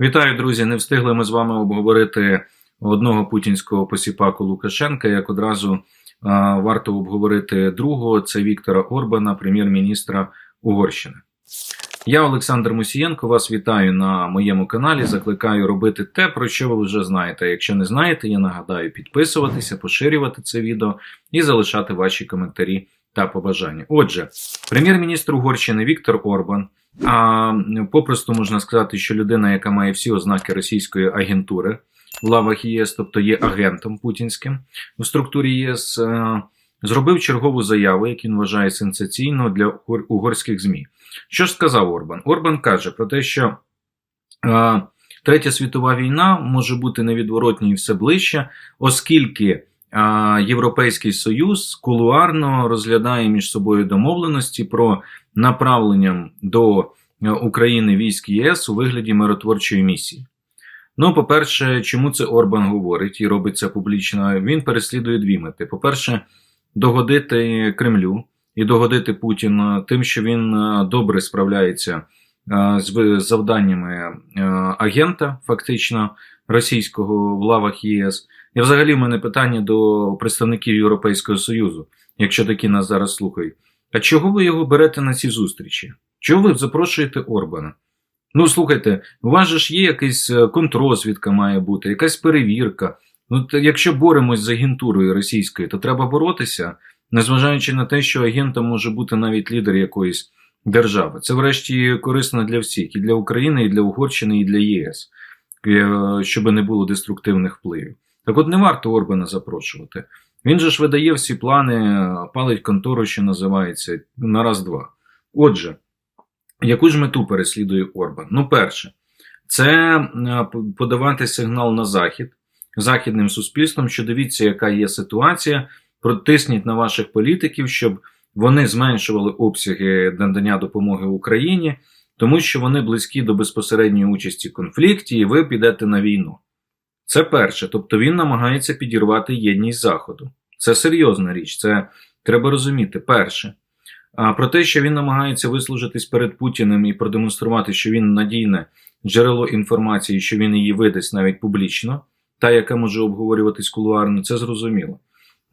Вітаю, друзі! Не встигли ми з вами обговорити одного путінського посіпаку Лукашенка. Як одразу а, варто обговорити другого це Віктора Орбана, прем'єр-міністра Угорщини. Я, Олександр Мусієнко, вас вітаю на моєму каналі. Закликаю робити те, про що ви вже знаєте. Якщо не знаєте, я нагадаю підписуватися, поширювати це відео і залишати ваші коментарі та побажання. Отже, прем'єр-міністр Угорщини Віктор Орбан. А попросту можна сказати, що людина, яка має всі ознаки російської агентури в лавах ЄС, тобто є агентом путінським у структурі ЄС, зробив чергову заяву, яку він вважає сенсаційною для угорських ЗМІ. Що ж сказав Орбан? Орбан каже про те, що Третя світова війна може бути невідворотньою все ближче, оскільки Європейський Союз кулуарно розглядає між собою домовленості про направленням до України військ ЄС у вигляді миротворчої місії. Ну, по-перше, чому це Орбан говорить і робить це публічно? Він переслідує дві мети. По-перше, догодити Кремлю і догодити Путіну тим, що він добре справляється з завданнями агента, фактично російського в лавах ЄС. І взагалі в мене питання до представників Європейського Союзу, якщо такі нас зараз слухають. А чого ви його берете на ці зустрічі? Чого ви запрошуєте Орбана? Ну, слухайте, у вас же ж є якась контрозвідка має бути, якась перевірка. Ну, Якщо боремось з агентурою російською, то треба боротися, незважаючи на те, що агентом може бути навіть лідер якоїсь держави. Це, врешті, корисно для всіх, і для України, і для Угорщини, і для ЄС, щоб не було деструктивних впливів. Так от не варто Орбана запрошувати. Він же ж видає всі плани, палить контору, що називається, на раз-два. Отже, яку ж мету переслідує Орбан? Ну, перше, це подавати сигнал на Захід західним суспільством, що дивіться, яка є ситуація, протисніть на ваших політиків, щоб вони зменшували обсяги надання допомоги Україні, тому що вони близькі до безпосередньої участі в конфлікті, і ви підете на війну. Це перше, тобто він намагається підірвати єдність Заходу. Це серйозна річ, це треба розуміти. Перше. А про те, що він намагається вислужитись перед Путіним і продемонструвати, що він надійне джерело інформації, що він її видасть навіть публічно, та, яка може обговорюватись кулуарно, це зрозуміло.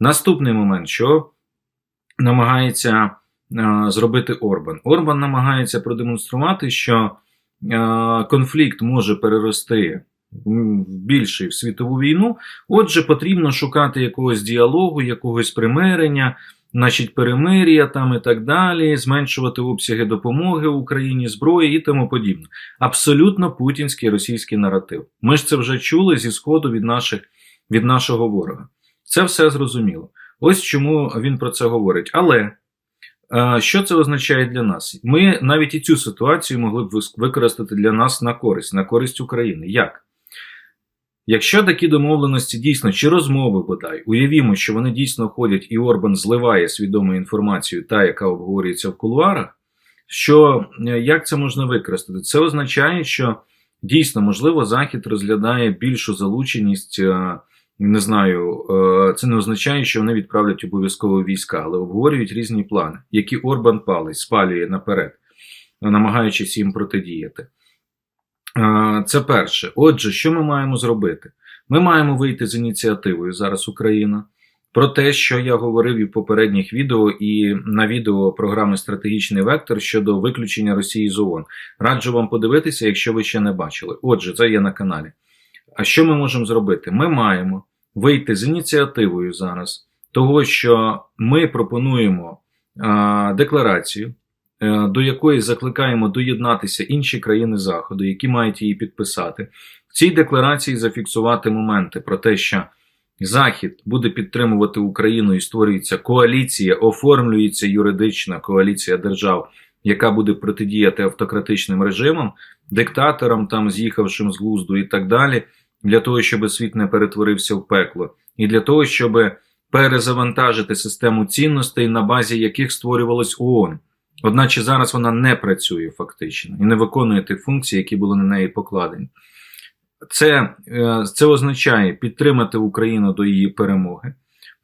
Наступний момент, що намагається а, зробити Орбан. Орбан намагається продемонструвати, що а, конфлікт може перерости більший в світову війну. Отже, потрібно шукати якогось діалогу, якогось примирення, значить, перемир'я там і так далі, зменшувати обсяги допомоги Україні, зброї і тому подібне. Абсолютно путінський російський наратив. Ми ж це вже чули зі сходу від наших, від нашого ворога. Це все зрозуміло. Ось чому він про це говорить. Але. Що це означає для нас? Ми навіть і цю ситуацію могли б використати для нас на користь, на користь України. Як? Якщо такі домовленості дійсно чи розмови бодай, уявімо, що вони дійсно ходять, і Орбан зливає свідому інформацію, та, яка обговорюється в кулуарах, що е, як це можна використати? Це означає, що дійсно можливо Захід розглядає більшу залученість. Е, не знаю, е, це не означає, що вони відправлять обов'язково війська, але обговорюють різні плани, які Орбан палить, спалює наперед, намагаючись їм протидіяти. Це перше. Отже, що ми маємо зробити? Ми маємо вийти з ініціативою зараз Україна. Про те, що я говорив і в попередніх відео, і на відео програми Стратегічний вектор щодо виключення Росії з ООН. Раджу вам подивитися, якщо ви ще не бачили. Отже, це є на каналі. А що ми можемо зробити? Ми маємо вийти з ініціативою зараз, того, що ми пропонуємо а, декларацію. Е, до якої закликаємо доєднатися інші країни Заходу, які мають її підписати. В цій декларації зафіксувати моменти про те, що Захід буде підтримувати Україну і створюється коаліція, оформлюється юридична коаліція держав, яка буде протидіяти автократичним режимам, диктаторам, там з'їхавшим з глузду і так далі, для того, щоб світ не перетворився в пекло, і для того, щоб перезавантажити систему цінностей, на базі яких створювалось ООН. Одначе зараз вона не працює фактично і не виконує тих функцій, які були на неї покладені. Це, е, Це означає підтримати Україну до її перемоги.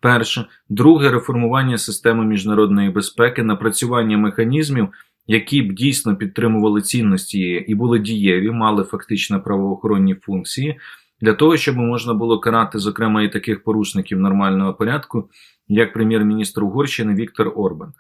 Перше, друге реформування системи міжнародної безпеки, напрацювання механізмів, які б дійсно підтримували цінності і були дієві, мали фактично правоохоронні функції, для того, щоб можна було карати, зокрема, і таких порушників нормального порядку, як прем'єр-міністр Угорщини Віктор Орбан.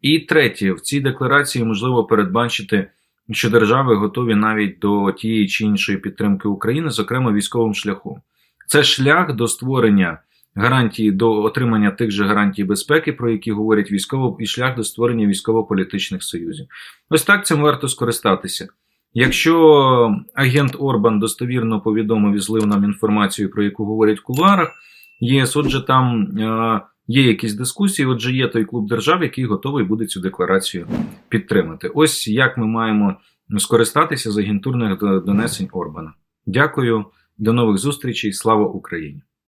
І третє, в цій декларації можливо передбачити, що держави готові навіть до тієї чи іншої підтримки України, зокрема військовим шляхом. Це шлях до створення гарантії до отримання тих же гарантій безпеки, про які говорять військово, і шлях до створення військово-політичних союзів. Ось так цим варто скористатися. Якщо агент Орбан достовірно повідомив і злив нам інформацію, про яку говорять в кулуарах, ЄС, отже, там е, є якісь дискусії, отже, є той клуб держав, який готовий буде цю декларацію підтримати. Ось як ми маємо скористатися з агентурних донесень Орбана. Дякую, до нових зустрічей. Слава Україні!